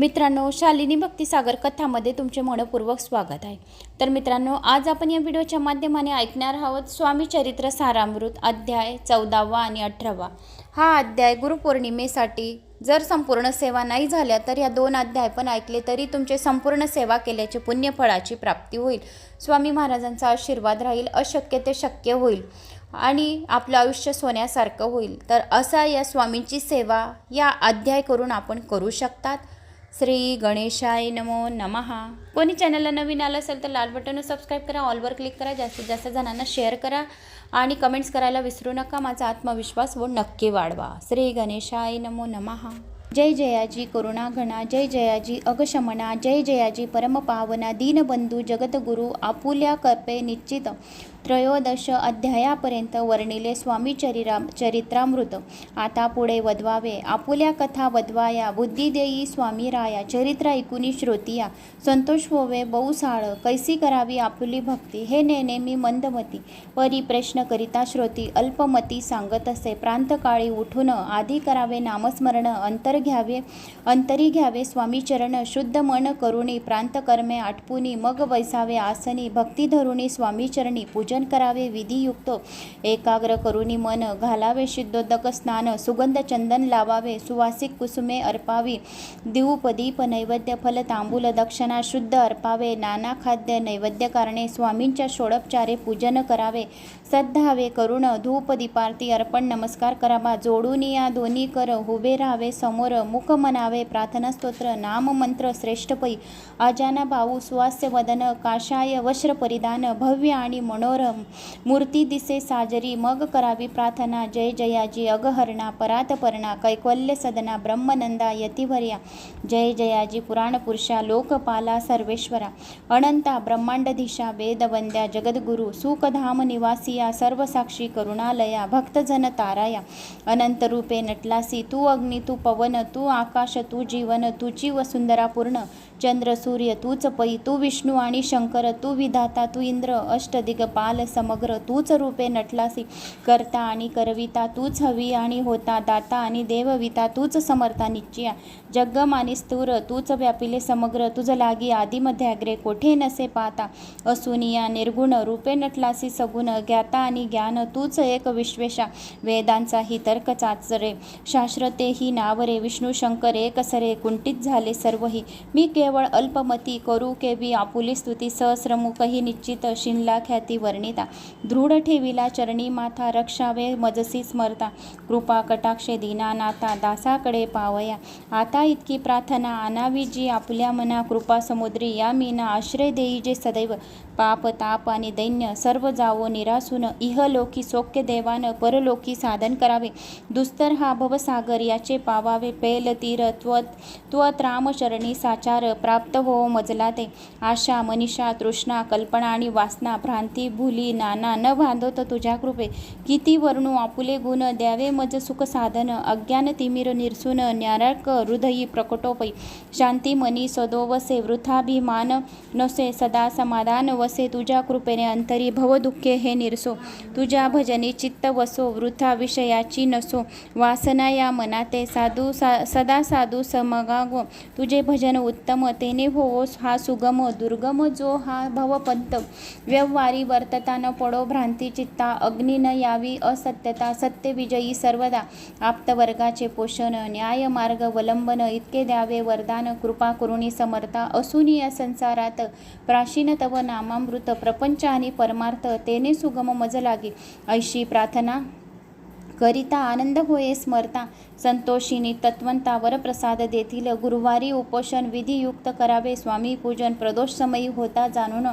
मित्रांनो शालिनी भक्तिसागर कथामध्ये तुमचे मनपूर्वक स्वागत आहे. तर मित्रांनो आज आपण या व्हिडिओच्या माध्यमाने ऐकणार आहोत स्वामी चरित्र सारामृत अध्याय चौदावा आणि अठरावा. हा अध्याय गुरुपौर्णिमेसाठी जर संपूर्ण सेवा नाही झाल्या तर या दोन अध्याय पण ऐकले तरी तुमचे संपूर्ण सेवा केल्याचे पुण्यफळाची प्राप्ती होईल. स्वामी महाराजांचा आशीर्वाद राहील अशक्य ते शक्य होईल आणि आपलं आयुष्य सोन्यासारखं होईल. तर असा या स्वामींची सेवा या अध्याय करून आपण करू शकतात. श्री गणेशाय नमो नमहा कोणी चॅनलला नवीन आलं असेल तर लाल बटन सबस्क्राईब करा ऑलवर क्लिक करा जास्तीत जास्त जणांना शेअर करा आणि कमेंट्स करायला विसरू नका. माझा आत्मविश्वास व नक्की वाढवा. श्री गणेशाय नमो नमहा जय जयाजी करुणाघना जय जयाजी अगशमना जय जयाजी परमपावना दीनबंधू जगद्गुरु आपुल्या कल्पे निश्चित त्रयोदश अध्यायापर्यंत वर्णिले स्वामी चरिरा चरित्रामृत. आता पुढे वधवावे आपुल्या कथा वधवाया बुद्धिदेयी स्वामी राया चरित्र ऐकुनी श्रोतिया संतोष होवे बहुसाळ कैसी करावी आपुली भक्ती हे नेने मी मंदमती. परी प्रश्न करिता श्रोती अल्पमती सांगत असे. प्रांतकाळी उठून आधी करावे नामस्मरण अंतर घ्यावे अंतरी घ्यावे स्वामी चरण शुद्ध मन करुणी प्रांतकर्मे आटपुनी मग वैसावे आसनी भक्ती धरुणी स्वामी चरणी पूजन करावे विधियुक्त एकाग्र करुणी मन घालावे शुद्धोदक स्नान सुगंध चंदन लावावे सुवासिक कुसुमे अर्पावी दिवपदीप नैवेद्य फल तांबूल दक्षिणा शुद्ध अर्पावे नाना खाद्य नैवेद्य कारणे स्वामींच्या षोडपचारे पूजन करावे सद्धावे करुण धूप दीपारती अर्पण नमस्कार करावा जोडून या दोन्ही कर हुबे राहावे समोर मुख मनावे प्रार्थना स्तोत्र नाम मंत्र श्रेष्ठपै अजाना भाऊ सुवास्य वदन काशाय वस्त्र परिधान भव्य आणि मनोर परम. मूर्ती दिसे साजरी मग करावी प्रार्थना जय जयाजी अगहरणा परातपर्णा कैकवल्य सदना ब्रह्मनंदा यतिवर्या जय जयाजी पुराणपुरुषा लोकपाला सर्वेश्वरा अनंता ब्रह्मांडधीशा वेदवंद्या जगद्गुरु सुखधाम निवासिया सर्वसाक्षी करुणालया भक्तजन ताराया अनंतरूपे नटलासी तू अग्नि तू पवन तू आकाश तू जीवन तुची वसुंधरा पूर्ण चंद्र सूर्य तूच पै तू विष्णू आणि शंकर तू विधाता तू इंद्र अष्टदिगपाल समग्र तूच रूपे नटलासी करता आणि करविता तूच हवी आणि होता दाता आणि देवविता तूच समर्था निश्चया जग्गम आणि स्थूर तूच व्यापिले समग्र तुझ लागी आदिमध्याग्रे कोठे नसे पाहता असुनिया निर्गुण रूपे नटलासी सगुण ज्ञाता आणि ज्ञान तूच एक विश्वेशा वेदांचाही तर्क चाचरे शास्त्रतेही नावरे विष्णू शंकर एक सरे कुंठित झाले सर्वही मी केवळ केवळ अल्पमती करू केवी आपुली स्तुती सहस्रमुखही निश्चित शिनला ख्याती वर्णिता. दृढ ठेविला चरणी माथा रक्षावे मजसी स्मरता. कृपा कटाक्षे दीनानाथा दासाकडे पावया. आता इतकी प्रार्थना आणावी जी आपल्या मना कृपा समुद्री या मीना आश्रय देई जे सदैव. पाप ताप आणि दैन्य सर्व जावो निरासून इहलोकी सौख्य देवान परलोकी साधन करावे. दुस्तर हा भवसागर याचे पावावे पेल तीर त्वत त्वत रामचरणी साचार प्राप्त हो मजला ते आशा मनीषा तृष्णा कल्पना आणि वासना भ्रांती भुली नाना न बांधवत तुझ्या कृपे. किती वर्णू आपुले गुण द्यावे मज सुख साधन अज्ञान तिमिर निरसून न्यारक हृदयी प्रकटोपै. शांती मनी सदो वसे वृथाभिमान नसे सदा समाधान वसे तुझ्या कृपेने अंतरी भव दुःखे हे निरसो. तुझ्या भजनी चित्त वसो वृथा विषयाची नसो. वासना या मनाते साधू सा सदा साधू समगागो. तुझे भजन उत्तम तेने होवोस हा सुगम दुर्गम जो हा भवपंत. व्यवहारी वर्तता न पडो भ्रांती चित्ता अग्नी न यावी असत्यता सत्यविजयी सर्वदा. आप्तवर्गाचे पोषण न्याय मार्ग वलंबन इतके द्यावे वरदान कृपा करुणी समर्था असुनी या संसारात प्राचीन तव नामामृत प्रपंच आणि परमार्थ तेने सुगम मज लागे. ऐशी प्रार्थना करिता आनंद होये स्मरता. संतोषिनी तत्वंता वरप्रसाद देतील गुरुवारी उपोषण विधियुक्त करावे. स्वामी पूजन प्रदोष समयी होता जाणून.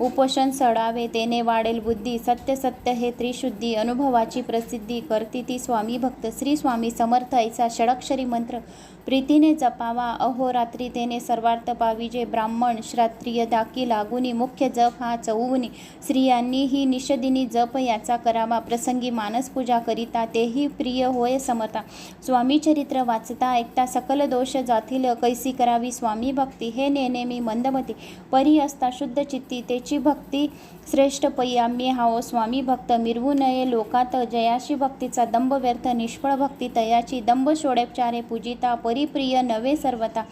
उपोषण सडावे. तेने वाढेल बुद्धी. सत्य सत्य हे त्रिशुद्धी. अनुभवाची प्रसिद्धी करती ती स्वामी भक्त. श्री स्वामी समर्थ ऐसा षडक्षरी मंत्र. प्रीतीने जपावा. अहोरात्री तेने सर्वार्थ पाविजे ब्राह्मण श्रात्रिय दाकी लागुनी मुख्य जप हा चौवनी. स्त्रियांनी ही निषदिनी जप याचा करावा. प्रसंगी मानसपूजा करिता तेही प्रिय होय समता स्वामी चरित्र वाचता ऐकता सकल दोष जातील कैसी करावी स्वामी भक्ती? हे नेने मी मंदमती. परी असता शुद्ध चित्ती तेची भक्ती श्रेष्ठ पै आम्ही हाओ स्वामी भक्त. मिरवू नये लोकात जयाशी भक्तीचा दंभ व्यर्थ निष्फळ भक्ती तयाची. दंभ षोडेपचारे पूजिता परिप्रिय नवे सर्वता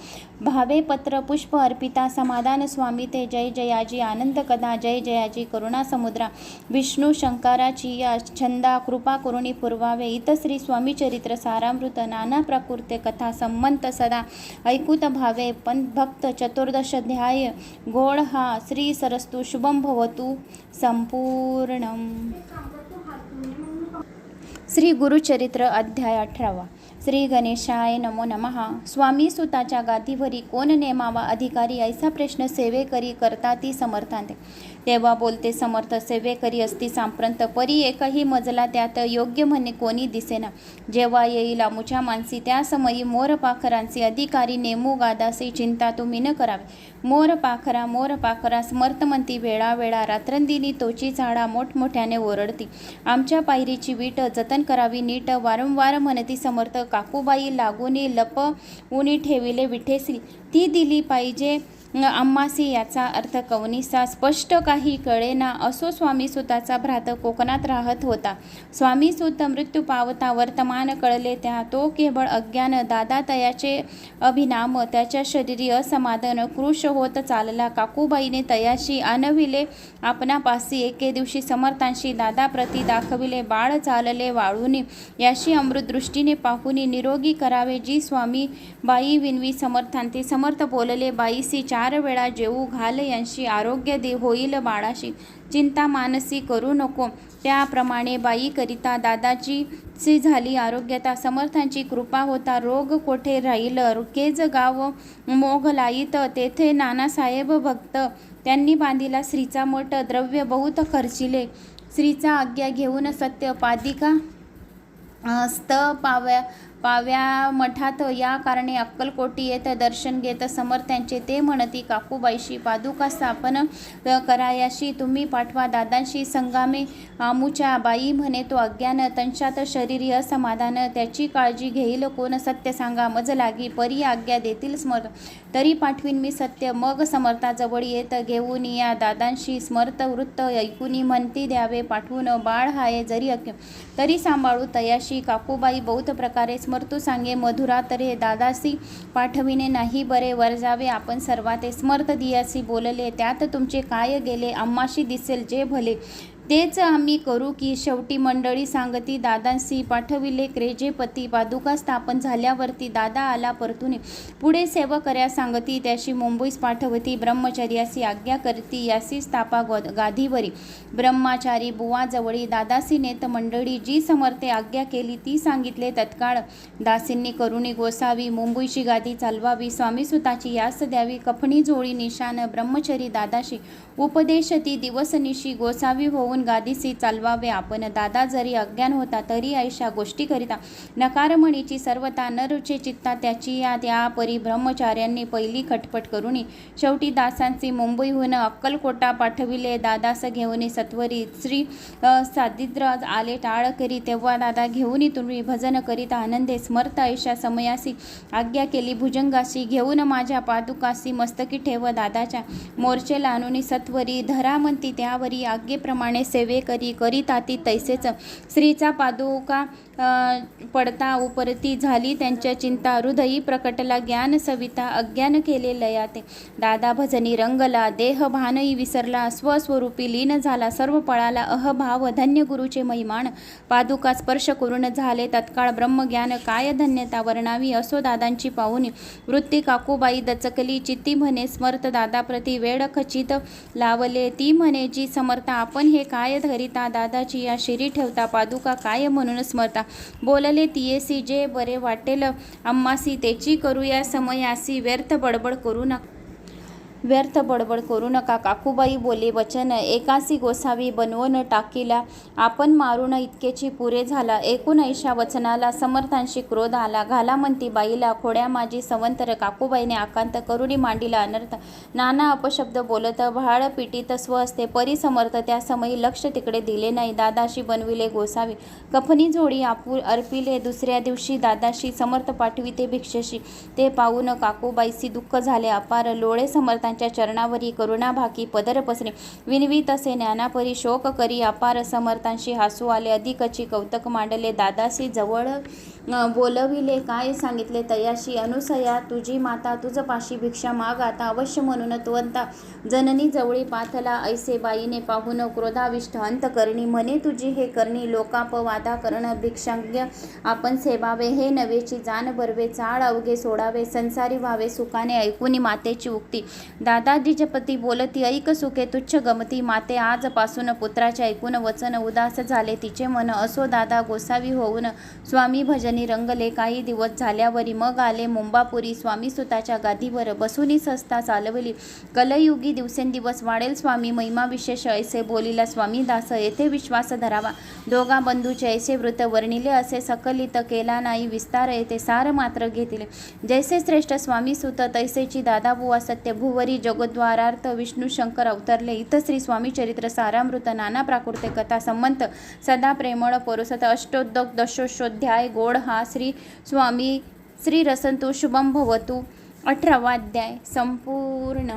भावे पत्र पुष्प अर्पिता समाधान स्वामी ते जय जयाजी आनंद कदा जय जयाजी करुणा समुद्रा. विष्णू शंकराची या छंदा कृपा करुणी पूर्वावे. इतश्री स्वामी चरित्र सारामृत नाना प्रकृते कथा संमंत सदा. ऐकूत भावे पण भक्त चतुर्दश ध्याय. गोड हा श्री सरस्तु शुभम भवतु संपूर्ण श्री गुरुचरित्र अध्याय अठरावा. श्री गणेशाय नमो नमः स्वामी सुताच्या गादीवरी कोण नेमावा अधिकारी ऐसा प्रश्न सेवेकरी करता ती समर्थांते. तेव्हा बोलते समर्थ सेवेकरी असती सांप्रंत परी एकही मजला त्यात योग्य म्हणे कोणी दिसेना. जेव्हा येईल आमुच्या मानसी त्या समयी मोर पाखरांचे अधिकारी नेमू गादासी चिंता तुम्ही न करावी. मोर पाखरा मोर पाखरा स्मर्थमंती वेळा वेळा रात्रंदिनी तोची झाडा मोठमोठ्याने ओरडती. आमच्या पायरीची वीट जतन करावी नीट वारंवार म्हणती समर्थ काकूबाई लागूनी लप उनी ठेविले विठेसी. ती दिली पाहिजे. अम्मासी याचा अर्थ कवनीसा स्पष्ट काही कळेना असो स्वामी सुताचा भ्रात कोकणात राहत होता. स्वामी सुत मृत्यू पावता वर्तमान कळले त्या तो केवळ अज्ञान दादा तयाचे अभिनाम त्याच्या शरीरी असमाधान कृश होत चालला. काकूबाईने तयाशी आणविले आपणापासी एके दिवशी समर्थांशी दादाप्रती दाखविले बाळ चालले वाळूनी. याशी अमृत दृष्टीने पाहुनी निरोगी करावे जी स्वामी बाई विनवी समर्थांती समर्थ बोलले बाईसी चार वेळा जेऊ घाल यांशी आरोग्य दे होईल बाळाशी. चिंता मानसी करू नको. त्याप्रमाणे बाईकरिता दादाची सी झाली आरोग्यता. समर्थांची कृपा होता रोग कोठे राहील? केज गाव मोघ लाईत. तेथे नानासाहेब भक्त. त्यांनी बांधिला स्त्रीचा मठ. द्रव्य बहुत खर्चिले. स्त्रीचा आज्ञा घेऊन सत्य पादिका स्त पाव्या पाव्या मठात या कारणे अक्कलकोटी येत दर्शन घेत समर्थ्यांचे ते म्हणती काकूबाईशी पादुका स्थापन करायाशी तुम्ही पाठवा. दादांशी संगामे. आमूच्या बाई म्हणे तो अज्ञान तंशात शरीर समाधान. त्याची काळजी घेईल कोण? सत्य सांगा. मज लागी. परी आज्ञा देतील स्मर. तरी पाठवीन मी सत्य. मग समर्थाजवळ येत घेऊन या. दादांशी स्मर्त वृत्त ऐकुनी म्हणती द्यावे पाठवून. बाळ हाय जरी अज्ञ तरी सांभाळू. तयाशी काकूबाई बहुत प्रकारे स्मर्तू सांगे मधुरा तरे दादासी पाठविणे नाही बरे वर जावे आपण सर्वाते स्मर्त दियासी बोलले त्यात तुमचे काय गेले अम्माशी दिसेल जे भले. तेच आम्ही करू की शेवटी मंडळी सांगती दादांसी पाठविले क्रेजेपती पादुका स्थापन झाल्यावरती दादा आला परतून पुढे सेवकऱ्या सांगती त्याशी मुंबईस पाठवती ब्रह्मचर्यासी आज्ञा करती यासी स्थापा गाधीवरी ब्रह्माचारी बुवाजवळी दादासी नेत मंडळी जी समर्थे आज्ञा केली ती सांगितले तत्काळ. दासींनी करुणी गोसावी मुंबईची गादी चालवावी स्वामीसुताची यास द्यावी कफणी जोळी निशान ब्रह्मचरी दादाशी. उपदेश ती दिवसनिशी गोसावी होऊन गादीसी चालवावे आपण दादा जरी अज्ञान होता तरी ऐशा गोष्टीकरिता नकारमणीची सर्वता न रुचे चित्ता त्याची या त्या परी ब्रह्मचार्यांनी पहिली खटपट करुणी. शेवटी दासांची मुंबईहून अक्कलकोटा पाठविले. दादास घेऊन सत्वरी श्री सादिद्र आले टाळ करी. तेव्हा दादा घेऊन तुम्ही भजन करीता आनंदे स्मर्त ऐशा समयासी. आज्ञा केली भुजंगाशी घेऊन माझ्या पादुकासी मस्तकी ठेव दादाच्या मोर्चेला आणून सत्वरी. धरामंती त्यावरी आज्ञेप्रमाणे सेवे करी करीताती तैसेच. स्त्रीचा पादुका पडता उपरती झाली त्यांच्या चिंता हृदयी प्रकटला ज्ञान सविता अज्ञान केले लयाते दादा भजनी रंगला देह भानही विसरला स्वस्वरूपी लीन झाला सर्व पळाला अहभाव धन्य गुरुचे महिमान. पादुका स्पर्श करून झाले तत्काळ ब्रह्मज्ञान काय धन्यता वर्णावी असो दादांची पाहुणी. वृत्ती काकूबाई दचकली चित्ती म्हणे स्मर्त दादाप्रती वेळ खचित लावले ती म्हणे जी समर्थ आपण हे काय धरिता? दादाची या शिरी ठेवता पादुका काय म्हणून स्मरता? बोलले तियेसी जे बरे वाटेल अम्मासी तेची करूया समयासी व्यर्थ बडबड करू नका. व्यर्थ बडबड करू नका. काकूबाई बोले वचन एकासी गोसावी बनवून टाकीला. आपण मारून इतकेची पुरे झाला. एकूण ऐशा वचनाला समर्थांशी क्रोध आला. घाला म्हणती बाईला खोड्या माझी संवंतर काकूबाईने आकांत करुणी मांडीला अनर्थ. नाना अपशब्द बोलत भाळ पिटीत स्व असते परिसमर्थ त्या समयी लक्ष तिकडे दिले नाही. दादाशी बनविले गोसावी. कफनी जोडी आपू अर्पिले दुसऱ्या दिवशी दादाशी समर्थ पाठविते भिक्षेशी. ते पाहून काकूबाईसी दुःख झाले. अपार लोळे समर्थ संतांच्या चरणावरी करुणाभाकी पदर पसरे. विनवीत असे ज्ञानापरी शोक करी अपार समर्थांशी हसू आले. अधिकची कौतक मांडले. दादाशी जवळ बोलविले. काय सांगितले? तयाशी अनुसया तुझी माता तुझ पाशी भिक्षा माग. आता अवश्य म्हणून तुवंता जननी जवळी पाथला. ऐसे बाईने पाहून क्रोधाविष्ट अंतकरणी म्हणे तुझी हे करणी लोकापवादा करण भिक्षाज्ञ. आपण सेवावे. हे नवेची जाण भरवे. चाळ अवघे सोडावे. संसारी व्हावे. सुखाने ऐकून मातेची उक्ती. दादाजीचे पती बोलती ऐक सुखे तुच्छ गमती माते आजपासून पुत्राचे ऐकून वचन उदास झाले. तिचे मन असो दादा गोसावी होऊन स्वामी भजनी रंगले. काही दिवस झाल्यावरी मग आले मुंबापुरी. स्वामी सुताच्या गादीवर बसुनी संस्था चालवली. कलयुगी दिवसेंदिवस वाढेल स्वामी. महिमा विशेष ऐसे बोलिला स्वामी दास येथे विश्वास धरावा. दोघा बंधूचे ऐसे वृत्त वर्णिले. असे सकलित केला नाही विस्तार येथे सार मात्र घेतले. जैसे श्रेष्ठ स्वामी सुत तैसेची दादाबुवा सत्य भुवरी जगद्वारार्थ विष्णू शंकर अवतरले. इथं श्री स्वामी चरित्र सारामृत नाना प्राकृते कथा संमंत सदा प्रेमळ परुसत अष्टोद्योग दशोशोध्याय गोड हा श्री स्वामी श्री रसंतु शुभम भवतु. अठरावाध्याय संपूर्ण